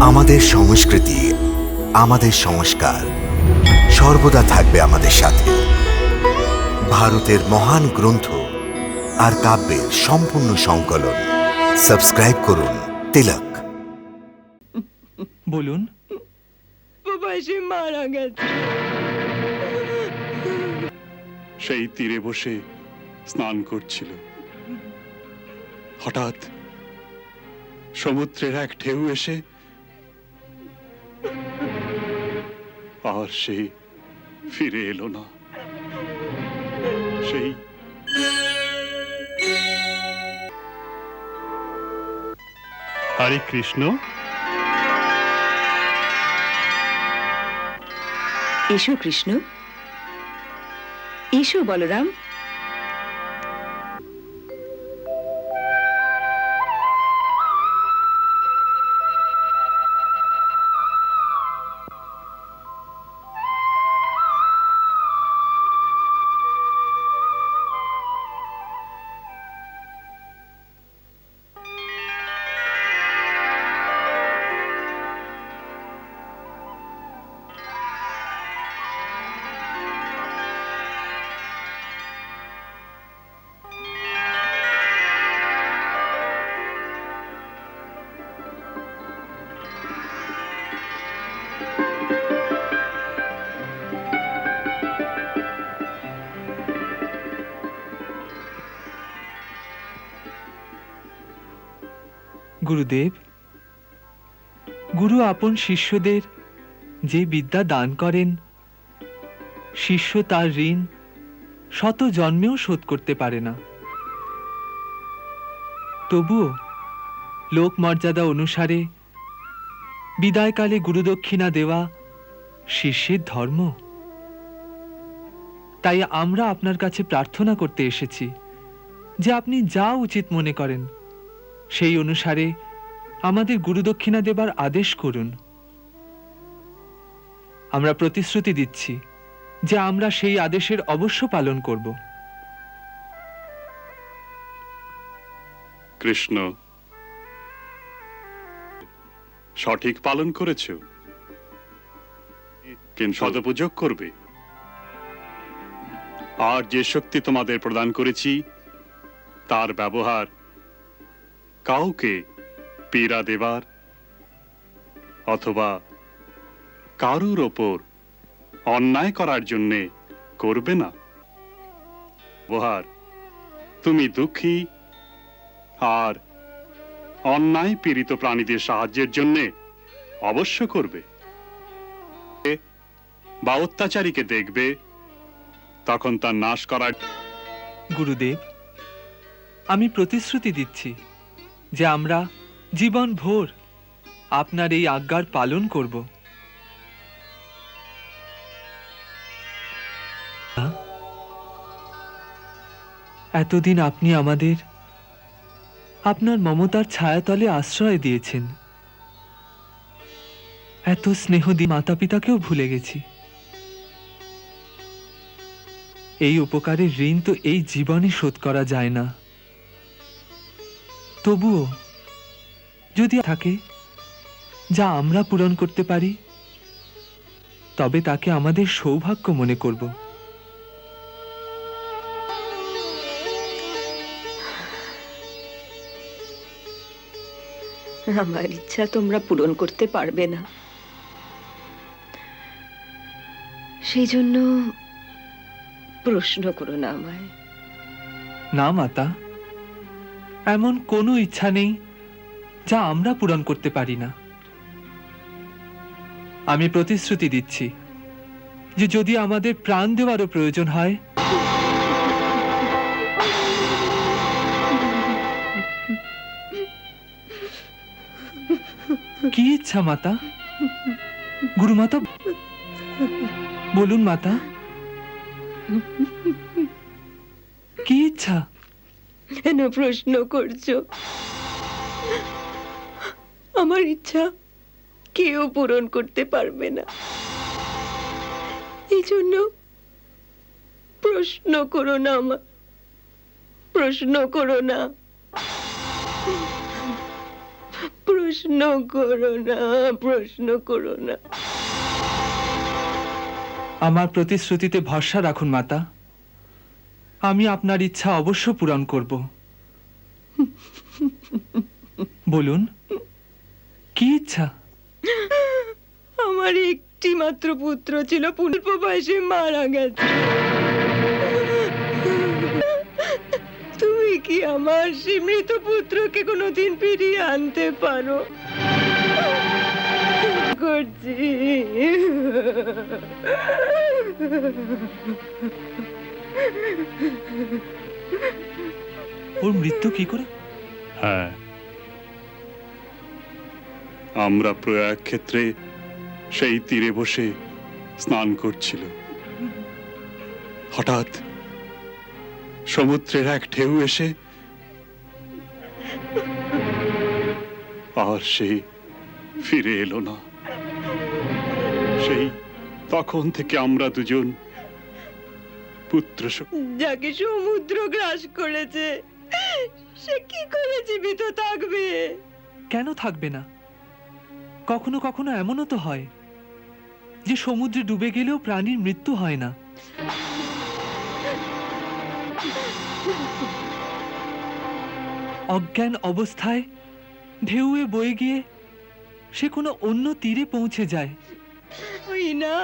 আমাদের সংস্কৃতি আমাদের সংস্কার সর্বদা থাকবে আমাদের সাথে। ভারতের মহান গ্রন্থ আর কাব্যের সম্পূর্ণ সংকলন। সাবস্ক্রাইব করুন তিলক। বলুন। প্রবাসী মারা গেছে। সেই তীরে বসে স্নান করছিল। হঠাৎ সমুদ্রের এক ঢেউ এসে আর সে ফিরে এলো না। সেই হরে কৃষ্ণ। এসো কৃষ্ণ। এসো বলরাম। গুরুদেব, গুরু আপন শিষ্যদের যে বিদ্যা দান করেন, শিষ্য তার ঋণ শত জন্মেও শোধ করতে পারে না। তবুও লোক মর্যাদা অনুসারে বিদায়কালে গুরুদক্ষিণা দেওয়া শিষ্যের ধর্ম। তাই আমরা আপনার কাছে প্রার্থনা করতে এসেছি যে আপনি যা উচিত মনে করেন সেই অনুসারে আমাদের গুরুদক্ষিণা দেবার আদেশ করুন। আমরা প্রতিশ্রুতি দিচ্ছি যে আমরা সেই আদেশের অবশ্য পালন করব। কৃষ্ণ, সঠিক পালন করেছ। কিন্তু সদুপযোগ করবে। আর যে শক্তি তোমাদের প্রদান করেছি, তার ব্যবহার কাউকে পীড়া দেবার অথবা কারুর ওপর অন্যায় করার জন্যে করবে না। ব্যবহার তুমি দুঃখী আর অন্যায় পীড়িত প্রাণীদের সাহায্যের জন্য অবশ্য করবে। বা অত্যাচারীকে দেখবে, তখন তার নাশ করার গুরুদেব, আমি প্রতিশ্রুতি দিচ্ছি। যে আমরা জীবন ভোর আপনার এই আজ্ঞার পালন করব। এতদিন আপনি আমাদের আপনার মমতার ছায়াতলে আশ্রয় দিয়েছেন। এত স্নেহ দিয়ে মাতা পিতাকেও ভুলে গেছি। এই উপকারের ঋণ তো এই জীবনে শোধ করা যায় না। তবুও যদি থাকে যা আমরা পূরণ করতে পারি তবে তাকে আমাদের সৌভাগ্য মনে করব। আমার ইচ্ছা তোমরা পূরণ করতে পারবে না। সেই জন্য প্রশ্ন করো না আমায়। না মাতা। এমন কোনো ইচ্ছা নেই যা আমরা পূরণ করতে পারি না। আমি প্রতিশ্রুতি দিচ্ছি যে যদি আমাদের প্রাণ দেওয়ারও প্রয়োজন হয়, কি ইচ্ছা মাতা? গুরু মাতা, বলুন মাতা। কি ইচ্ছা? কেন প্রশ্ন করছ? আমার ইচ্ছা কেউ পূরণ করতে পারবে না। এই জন্য প্রশ্ন করো না আমার প্রশ্ন করো না। প্রশ্ন করো না, প্রশ্ন করো না। আমার প্রতিশ্রুতিতে ভরসা রাখুন, মাতা। আমি আপনার ইচ্ছা অবশ্য পূরণ করব। বলুন, কি ইচ্ছা? আমার একটি মাত্র পুত্র ছিল পুষ্প বয়সে মারা গেছে। তুমি কি আমার সে মৃত পুত্রকে কোনোদিন ফিরিয়ে আনতে পারো? করছি ওর মৃত্যু কি করে? হ্যাঁ। আমরা প্রয়াগ ক্ষেত্রে সেই তীরে বসে স্নান করছিল। হঠাৎ সমুদ্রের এক ঢেউ এসে আর সে ফিরে এলো না। সেই তখন থেকে আমরা দুজন পুত্র যাকে সমুদ্র গ্রাস করেছে সে কি করে জীবিত থাকবে? কেন থাকবে না? কখনো কখনো এমনও তো হয় যে সমুদ্রে ডুবে গেলেও প্রাণীর মৃত্যু হয় না। অজ্ঞান অবস্থায় ঢেউয়ে বয়ে গিয়ে সে কোনো অন্য তীরে পৌঁছে যায়। ওই না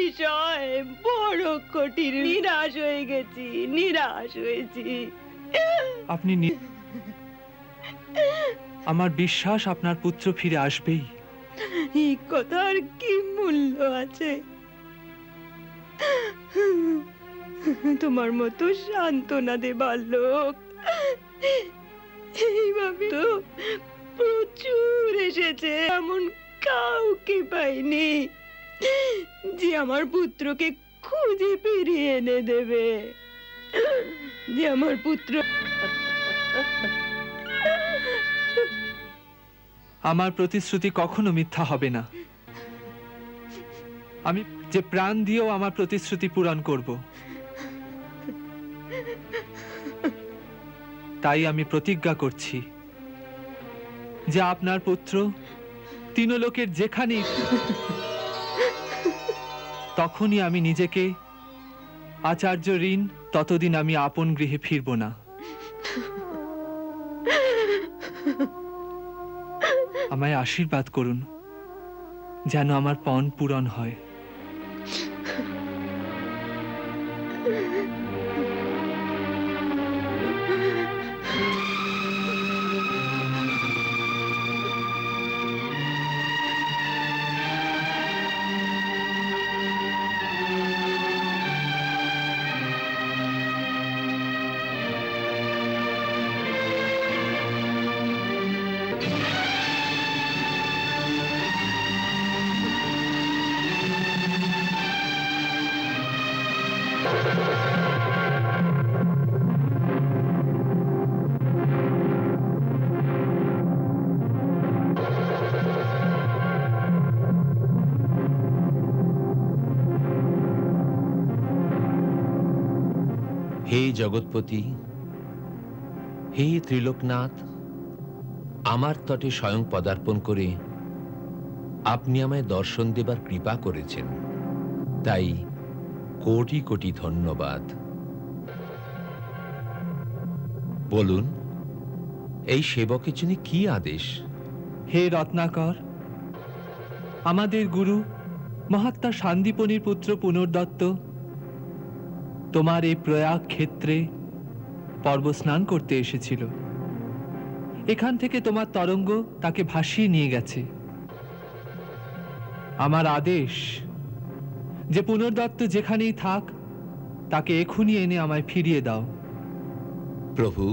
বিষয় বড় কঠিন। নিরাশ হয়ে গেছি নিরাশ হয়েছি। আপনি আমার বিশ্বাস আপনার পুত্র ফিরে আসবেই। এই কথার কি মূল্য আছে? তোমার মতো সান্ত্বনা দেবার লোক। এইভাবে তো প্রচুর এসেছে এমন কাউকে পাইনি। যে আমার পুত্রকে খুঁজে ফিরিয়ে এনে দেবে। যে আমার পুত্র আমার প্রতিশ্রুতি কখনো মিথ্যা হবে না। আমি যে প্রাণ দিয়েও আমার প্রতিশ্রুতি পূরণ করব, তাই আমি প্রতিজ্ঞা করছি যে আপনার পুত্র তিনলোকের যেখানেই তখনই আমি নিজেকে, আচার্য ঋণ, ততদিন আমি আপন গৃহে ফিরব না। আমায় আশীর্বাদ করুন, যেন আমার পণ পূরণ হয়। জগৎপতি। হে ত্রিলোকনাথ, আমার তটে স্বয়ং পদার্পণ করে আপনি আমায় দর্শন দেবার কৃপা করেছেন। তাই কোটি কোটি ধন্যবাদ। বলুন, এই সেবকের জন্য কি আদেশ? হে রত্নাকর, আমাদের গুরু মহাত্মা শান্তিপনির পুত্র পুনর্দত্ত তোমার এই প্রয়াগ ক্ষেত্রে পর্ব স্নান করতে এসেছিল। এখান থেকে তোমার তরঙ্গ তাকে ভাসিয়ে নিয়ে গেছে। আমার আদেশ যে পুনর্দত্ত যেখানেই থাক তাকে এখনই এনে আমায় ফিরিয়ে দাও। প্রভু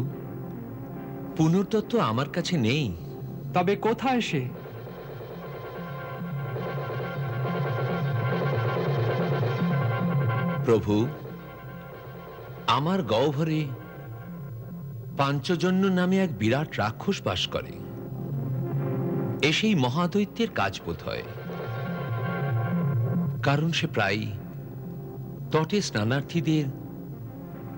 পুনর্দত্ত আমার কাছে নেই। তবে কোথায় সে? প্রভু আমার গহ্বরে পাঞ্চজন্য নামে এক বিরাট রাক্ষস বাস করে। এ সেই মহাদৈত্যের কাজ বোধ হয়। কারণ সে প্রায় তটে স্নানার্থীদের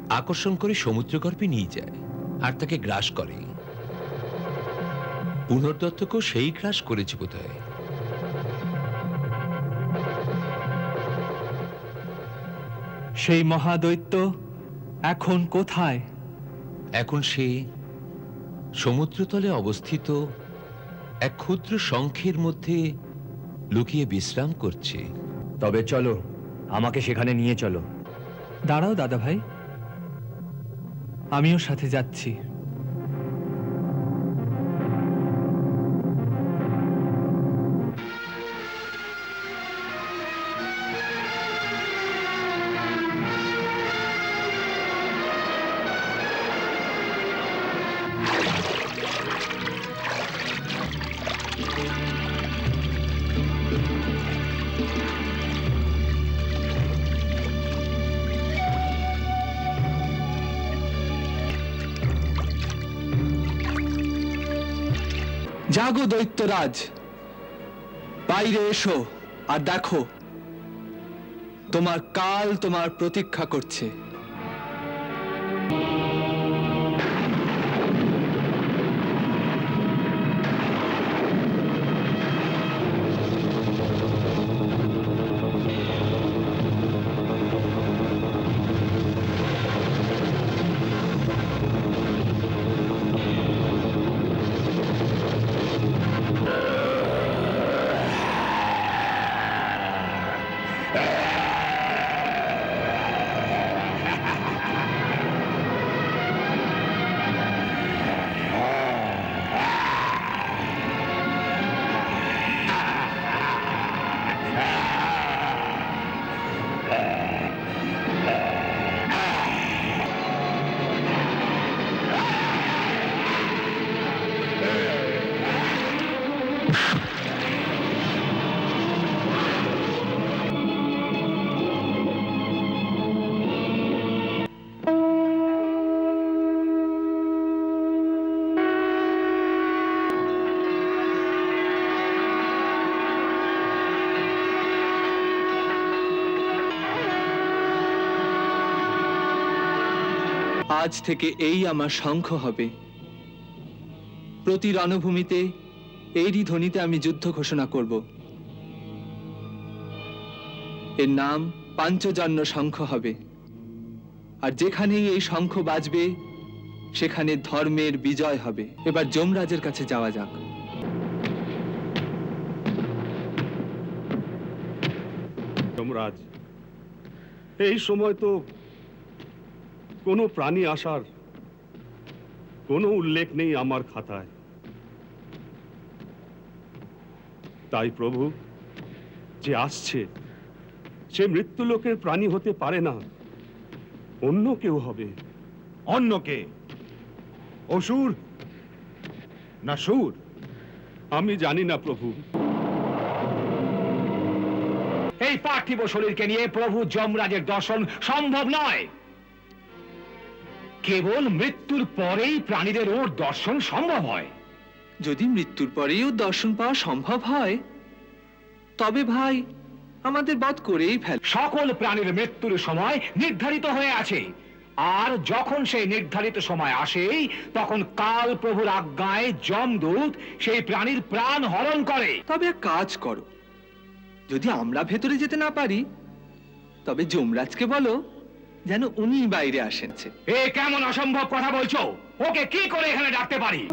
আকর্ষণ করে সমুদ্রগর্ভে নিয়ে যায় আর তাকে গ্রাস করে। পুনর্দত্তকেও সেই গ্রাস করেছে বোধ হয়। সেই মহাদৈত্য এখন কোথায়? এখন সে সমুদ্রতলে অবস্থিত এক ক্ষুদ্র শঙ্খের মধ্যে লুকিয়ে বিশ্রাম করছে। তবে চলো আমাকে সেখানে নিয়ে চলো। দাঁড়াও দাদা ভাই আমিও সাথে যাচ্ছি। জাগো দৈত্যরাজ। বাইরে এসো আর দেখো তোমার কাল তোমার প্রতীক্ষা করছে। আজ থেকে এই আমার শঙ্খ হবে। প্রতি রণভূমিতে এরই ধ্বনিতে আমি যুদ্ধ ঘোষণা করব। এর নাম পাঞ্চজন্য শঙ্খ হবে। আর যেখানেই এই শঙ্খ বাজবে, সেখানে ধর্মের বিজয় হবে। এবার যমরাজের কাছে যাওয়া যাক। যমরাজ, এই সময় তো কোনো প্রাণী আসার কোনো উল্লেখ নেই আমার খাতায়। তাই প্রভু যে আসছে সে মৃত্যুলোকের প্রাণী হতে পারে না। অন্য কেউ হবে। অন্য কে? অসুর না সুর? আমি জানি না প্রভু। এই পার্থিব শরীরকে নিয়ে প্রভু যমরাজের দর্শন সম্ভব নয়। কেবল মৃত্যুর পরেই প্রাণীদের ওর দর্শন সম্ভব হয়। যদি মৃত্যুর পরেও দর্শন পাওয়া সম্ভব হয় তবে ভাই আমাদের বধ করেই ফেল। সকল প্রাণীর মৃত্যুর সময় নির্ধারিত হয়ে আছে। আর যখন সেই নির্ধারিত সময় আসে তখন কাল প্রভুর আজ্ঞায় যমদূত সেই প্রাণীর প্রাণ হরণ করে। তবে এক কাজ করো। যদি আমরা ভেতরে যেতে না পারি তবে যমরাজকে বলো যেন উনি বাইরে আসেন। এ কেমন অসম্ভব কথা বলছো? ওকে কি করে এখানে ডাকতে পারি?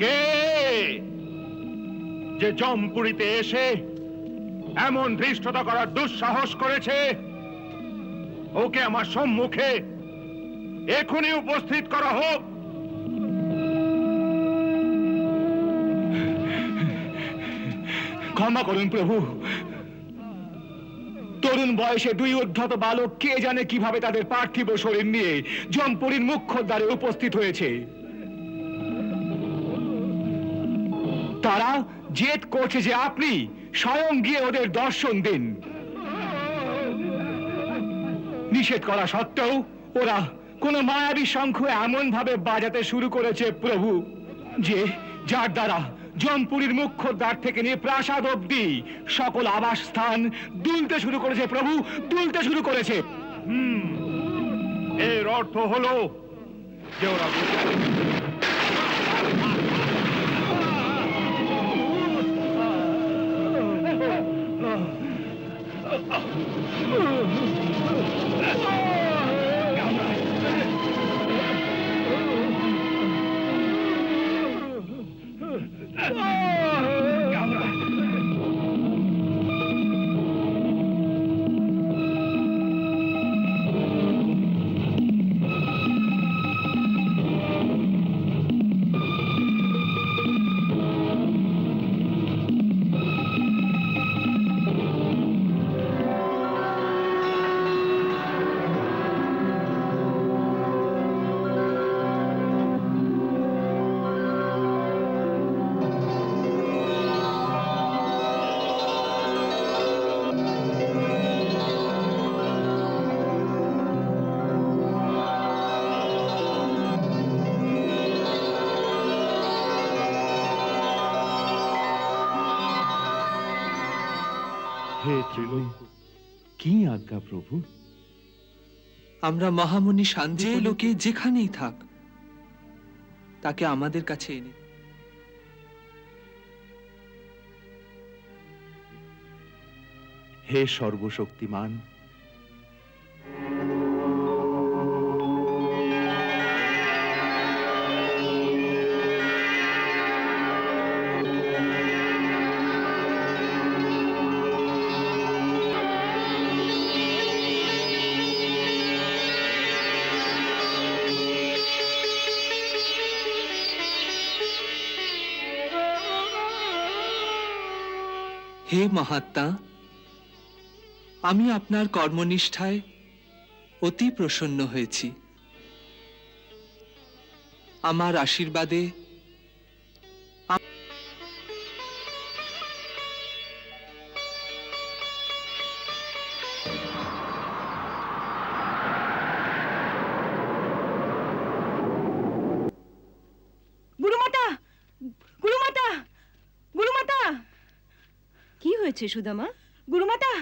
কে যে জমপুরিতে এসে এমন ধৃষ্টতা করার দুঃসাহস করেছে, ওকে আমার সম্মুখে এখনই উপস্থিত করা হোক। ক্ষমা করুন প্রভু। তরুণ বয়সে দুই উদ্ধত বালক কে জানে কীভাবে তাদের পার্থিব শরীর নিয়ে জমপুরীর মুখ্য দ্বারে উপস্থিত হয়েছে? তারা জেদ করছে যে আপনি স্বয়ং গিয়ে ওদের দর্শন দিন। নিষেধ করা সত্ত্বেও ওরা কোন মায়াবী শঙ্খ এমন ভাবে বাজাতে শুরু করেছে, প্রভু, যে যার দ্বারা জমপুরীর মুখ্য দ্বার থেকে নিয়ে প্রাসাদ অব্দি সকল আবাসস্থান দুলতে শুরু করেছে, প্রভু, দুলতে শুরু করেছে। এর অর্থ হলো যে ওরা প্রভু। আমরা মহামুনি শান্তি লোকে যেখানেই থাক তাকে আমাদের কাছে এনে। হে সর্বশক্তিমান মহাত্মা আমি আপনার কর্মনিষ্ঠায় অতি প্রসন্ন হয়েছি। আমার আশীর্বাদে হয়েছে সুদামা? গুরুমাতা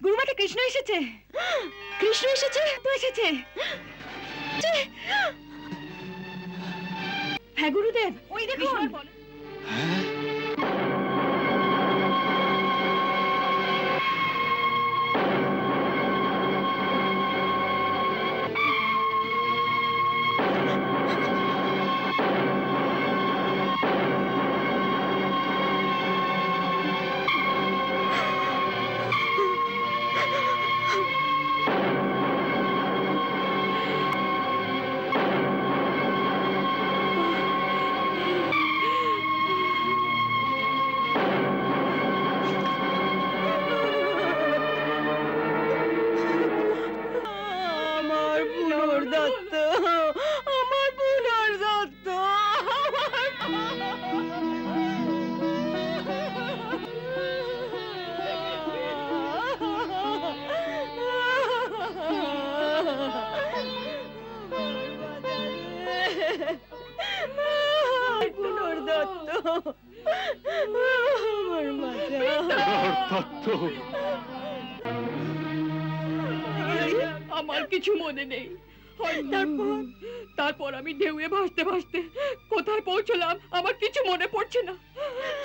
গুরুমাতা কৃষ্ণ এসেছে। কৃষ্ণ এসেছে? তো এসেছে। হ্যাঁ গুরুদেব ওই দেখুন।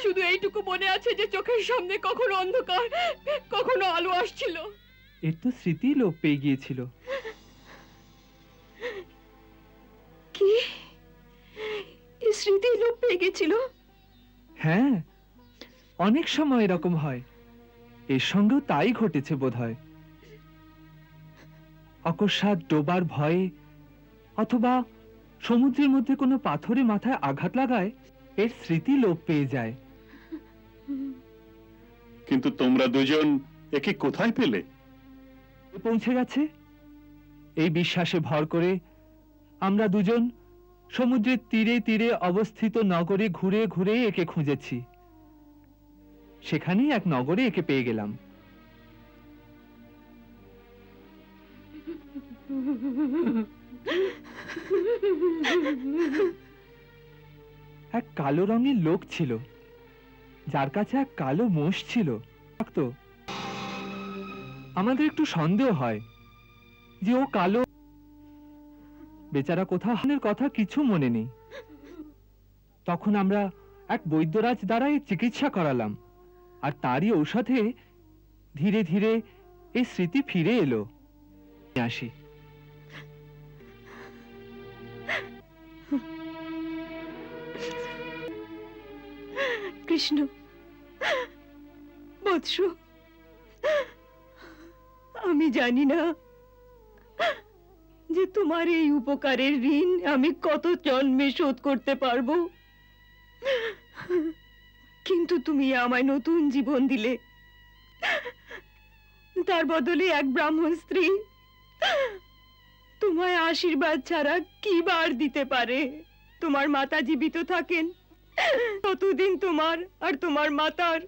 শুধু এইটুকু মনে আছে যে চোখের সামনে কখনো অন্ধকার কখনো আলো আসছিল। এর তো স্মৃতি লোপ পেয়ে গিয়েছিল। কি? এই স্মৃতি লোপ পেয়ে গেছিল হ্যাঁ অনেক সময় এরকম হয়। এর সঙ্গেও তাই ঘটেছে বোধহয়। অকস্মাৎ ডোবার ভয়ে অথবা সমুদ্রের মধ্যে কোনো পাথরে মাথায় আঘাত লাগায় এর স্মৃতি লোপ পেয়ে যায়। কিন্তু তোমরা দুজন একে কোথায় পেলে? পৌঁছে গেছে। এই বিশ্বাসে ভর করে আমরা দুজন সমুদ্রের তীরে তীরে অবস্থিত নগরে ঘুরে ঘুরে একে খুঁজেছি। সেখানেই এক নগরে একে পেয়ে গেলাম। এক কালো রঙের লোক ছিল। যার কাছে এক কালো মোষ ছিল। আমাদের একটু সন্দেহ হয় যে ও কালো। বেচারা কোথাও হানের কথা কিছু মনে নেই। তখন আমরা এক বৈদ্যরাজ দ্বারা চিকিৎসা করালাম। আর তারই ঔষধে ধীরে ধীরে এই স্মৃতি ফিরে এলো। আসি। কৃষ্ণ। বৎস, আমি জানি না যে তোমার এই উপকারের ঋণ আমি কত জন্মে শোধ করতে পারব। কিন্তু তুমি আমায় নতুন জীবন দিলে। তার বদলে এক ব্রাহ্মণ স্ত্রী তোমায় আশীর্বাদ ছাড়া কি বার দিতে পারে? তোমার মাতা জীবিত থাকেন। ততদিন তোমার আর তোমার মাতার?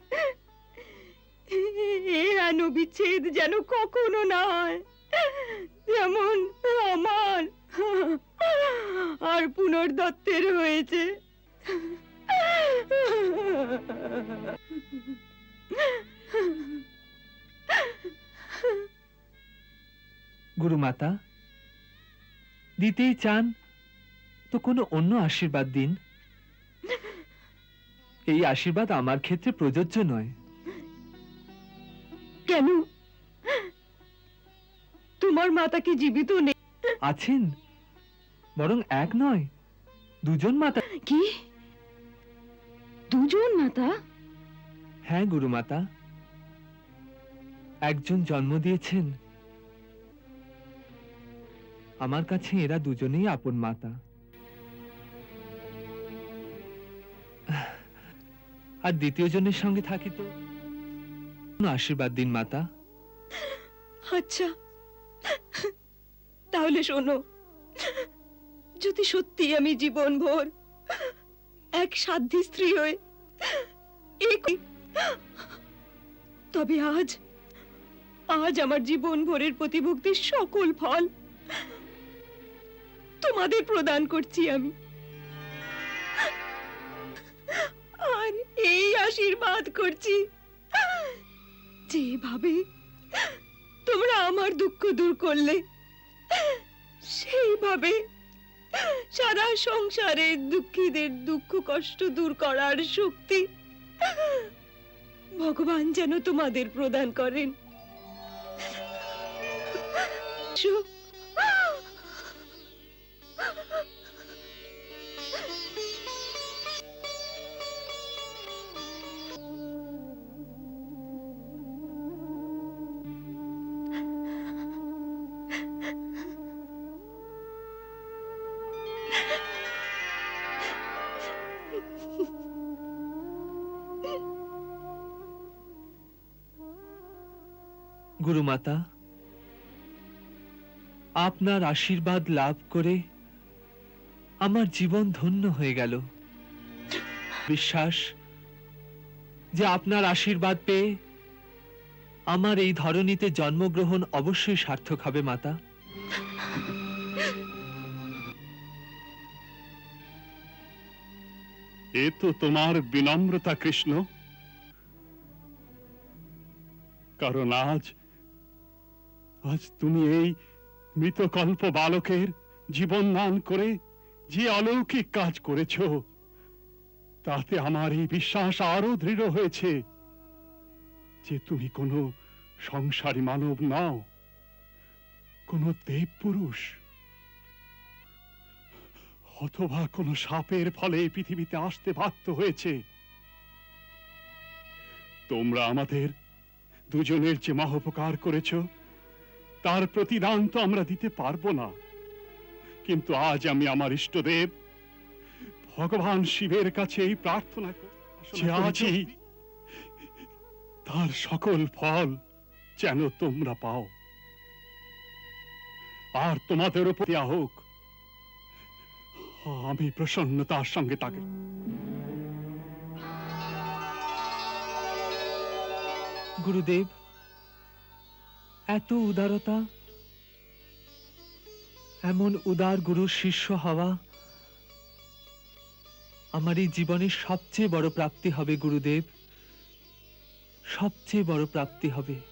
এ হেন বিচ্ছেদ যেন কখনো না যেমন আমার। আর পুনর্দত্তের হয়েছে। গুরুমাতা, দিতেই চান তো কোনো অন্য আশীর্বাদ দিন? এই আশীর্বাদ আমার ক্ষেত্রে প্রযোজ্য নয়। কেন? তোমার মাতা কি জীবিত নেই? আছেন বরং এক নয় দুজন মাতা। কি? দুজন মাতা? হ্যাঁ গুরুমাতা একজন জন্ম দিয়েছেন। আমার কাছে এরা দুজনেই আপন মাতা। আর দ্বিতীয় জনের সঙ্গে থাকি তো? আশীর্বাদ দিন, মাতা। আচ্ছা। তাহলে শোনো। যদি সত্যি আমি জীবন ভোর এক সাধ্যী স্ত্রী হয়ে তবে আজ আজ আমার জীবন ভোরের প্রতিভক্তির সকল ফল তোমাদের প্রদান করছি আমি। আর এই আশীর্বাদ করছি। যেভাবে তোমরা আমার দুঃখ দূর করলে, সেইভাবে সারা সংসারের দুঃখীদের দুঃখ কষ্ট দূর করার শক্তি ভগবান যেন তোমাদের প্রদান করেন। শো- গুরুমাতা, আপনার আশীর্বাদ লাভ করে আমার জীবন ধন্য হয়ে গেল। বিশ্বাস যে আপনার আশীর্বাদ পেয়ে আমার এই ধরনীতে জন্মগ্রহণ অবশ্যই সার্থক হবে, মাতা। এ তো তোমার বিনম্রতা কৃষ্ণ। কারণ আজ আজ তুমি এই মৃতকল্প বালকের জীবন দান করে যে অলৌকিক কাজ করেছ, তাতে আমার এই বিশ্বাস আরও দৃঢ় হয়েছে যে তুমি কোনো সংসারী মানব নও, কোনো দেব পুরুষ, অথবা কোনো সাপের ফলে পৃথিবীতে আসতে বাধ্য হয়েছে। তোমরা আমাদের দুজনের যে মহোপকার করেছ তার প্রতিদান তো আমরা দিতে পারব না। কিন্তু আজ আমি আমার ইষ্টদেব ভগবান শিবের কাছে এই প্রার্থনা করি যে আজই তার সকল ফল যেন তোমরা পাও। আর তোমাদের উপর হোক আমি প্রসন্নতার সঙ্গে তাকে গুরুদেব এত উদারতা? এমন উদার গুরুর শিষ্য হওয়া আমার এই জীবনের সবচেয়ে বড় প্রাপ্তি হবে, গুরুদেব। সবচেয়ে বড় প্রাপ্তি হবে।